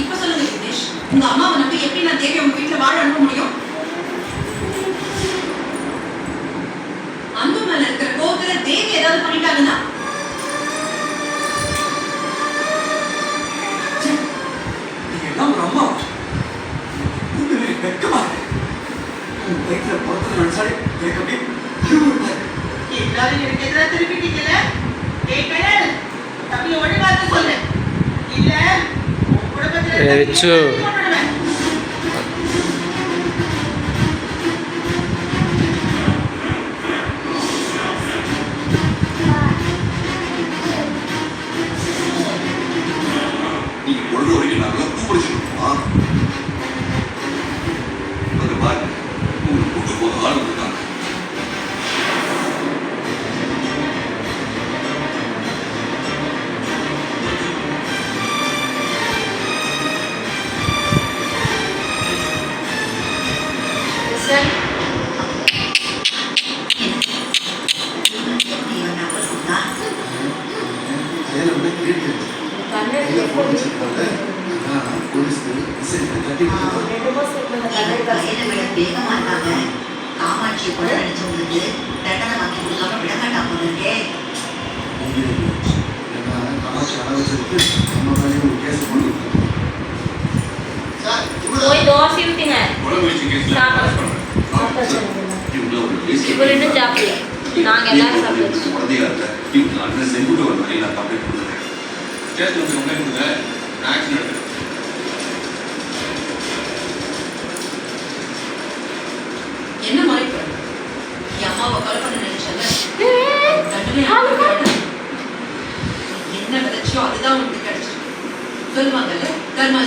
இப்ப சொல்லுங்க தினேஷ். உங்க அம்மாவை நம்பி எப்படி நான் தேவி உங்க வீட்டுல வாழ அனுப்ப முடியும்? அன்பு மேல இருக்கிற கோபத்துல தேவி ஏதாவது பண்ணிட்டாங்கன்னா? நீங்க எல்லாம் ஒரு அம்மா. எல்லாரும் எனக்கு எதிராக திருப்பிட்டீங்கல்ல கேட்கிறேன் சொல்லு. இல்ல 呃，这。தட்டி காமாட்சி கூட நினைச்சவங்களுக்கு தண்டனை வாங்கி கொடுக்காம விட இருக்கே ஏன்னா காமாட்சி அனாவசியத்துக்கு நம்ம கேஸ் வந்தாங்க. போய் தோசை குழம்பு இவர் இன்னும் சாப்பிடல. நாங்க எல்லாரும் சாப்பிட்டாச்சு. குழந்தையா இருக்க இவங்க அண்ணன் செங்குட்டு ஒரு மாதிரி நான் கம்ப்ளைண்ட் கொடுக்குறேன். ஸ்டேஷன் வந்து கம்ப்ளைண்ட் கொடுங்க நான் ஆக்ஷன் எடுக்கிறேன் என்ன மறைப்பு என் அம்மாவை கொலை பண்ண நினைச்சல தண்டனை அனுபவிக்க வேண்டாம். என்ன விதைச்சியோ அதுதான் உனக்கு கிடைச்சிருக்கு. சொல்லுவாங்கல்ல கர்மா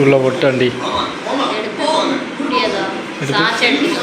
உள்ள ஒட்டாண்டி. ஆமா. చట్నీ